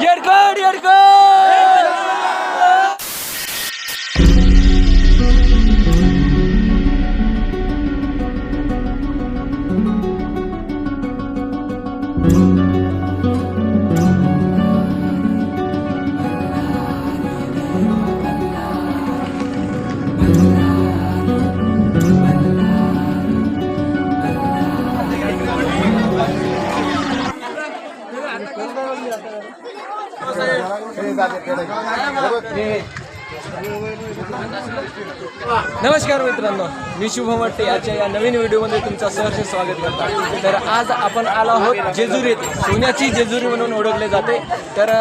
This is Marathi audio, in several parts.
Yergar, Yergar! नमस्कार मित्रांनो मी शुभम वाटते याच्या या नवीन व्हिडिओमध्ये तुमचं सहर्ष स्वागत करतो. तर आज आपण आलो आहोत जेजुरी येथे. सोन्याची जेजुरी म्हणून ओळखले जाते. तर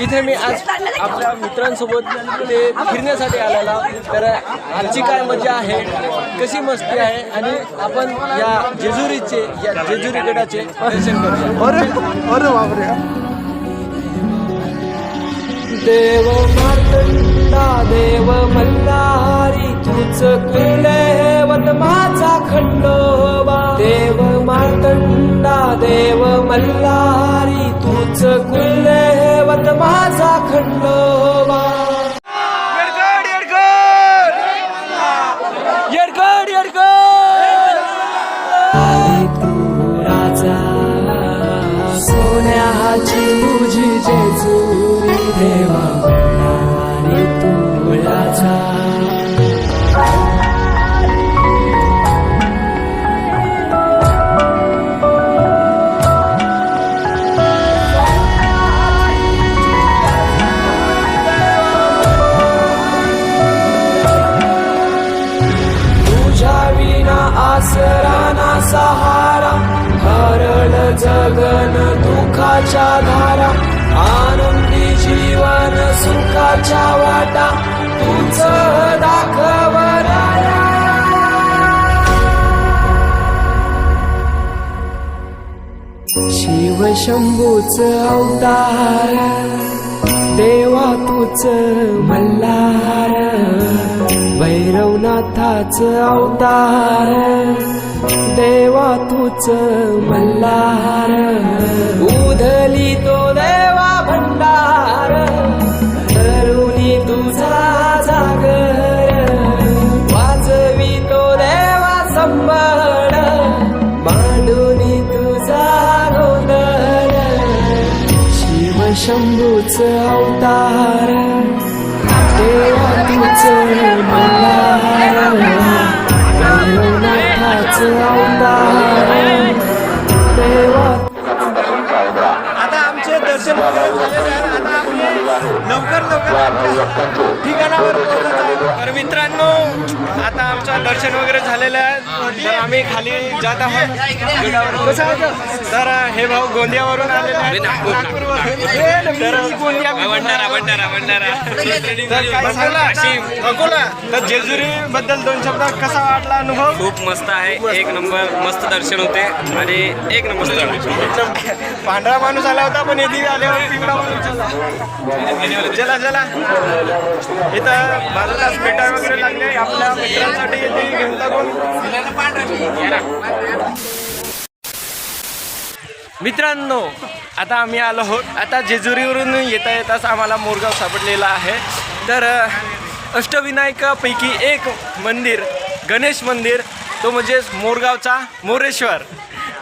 इथे मी आज आपल्या मित्रांसोबत ते फिरण्यासाठी आलेला तर आजची काय मजा आहे? कशी मस्ती आहे? आणि आपण या जेजुरीचे या जेजुरी गडाचे दर्शन करूया. अरे अरे बापरे. देव मातंडा देव मल्हारी तुझ कुलदेवत माझा खंडोबा. देव मातंडा देव मल्हारी तुझ कुलदेवत माझा खंडोबा. तू राजा सोन्याची देवा मल्हारी तुझ्या विना सहारा हरळ जगन दुखाच्या धारा आनंद जीवन सुखाच्या वाटा तुझ दाखवराया शिव शंभूच अवतार देवा तुच मल्हार. भैरवनाथाच अवतार देवा तुच मल्हार. उधली तो शंभूच अवतार. देवा तुझ मल्हार अवतार. देवा आता आमचे दर्शन आता आम्ही लवकर लवकर. ठिकाणावर तर मित्रांनो आता आमचं दर्शन वगैरे झालेलं आहे. तर आम्ही खाली जात आहोत? तर हे भाऊ गोंदियावरून आलेले आहेत. नागपूरवरून तर अकोला. जेजुरी बद्दल दोन शब्द कसा वाटला अनुभव? खूप मस्त आहे. एक नंबर मस्त दर्शन होते आणि एक नंबर पांढरा माणूस आला होता पण येथे आल्यावर पिवळा माणूस आला. चला चला. इथं बाजूला पेटा वगैरे लागले आपल्या मित्रांसाठी येते घेऊन टाकून. मित्रांनो आता आम्ही आलो आहोत. आता जेजुरीवरून येता येताच आम्हाला मोरगाव सापडलेला आहे. तर अष्टविनायकापैकी एक मंदिर गणेश मंदिर तो म्हणजेच मोरगावचा मोरेश्वर.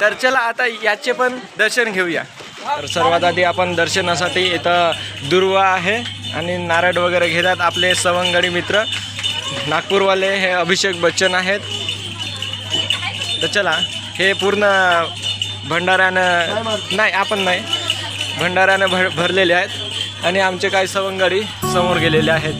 तर चला आता याचे पण दर्शन घेऊया. तर सर्वात आधी आपण दर्शनासाठी इथं दुर्वा आहे आणि नारळ वगैरे घेतात आपले सवंगडी मित्र. नागपूरवाले हे अभिषेक बच्चन आहेत. तर चला हे पूर्ण भंडाऱ्यानं नाही आपण नाही. भंडाऱ्यानं भर भरलेले आहेत. आणि आमचे काही सवंगडी समोर गेलेले आहेत.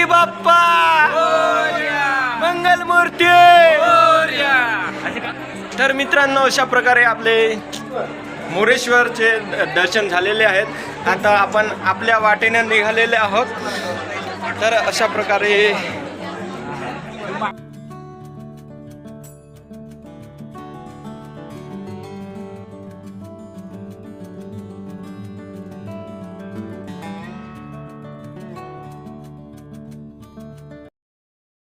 गणपती बाप्पा. मंगल मूर्ती. तर मित्रांनो अशा प्रकारे आपले मोरेश्वरचे दर्शन झालेले आहेत. आता आपण आपल्या वाटेने निघालेले आहोत. तर अशा प्रकारे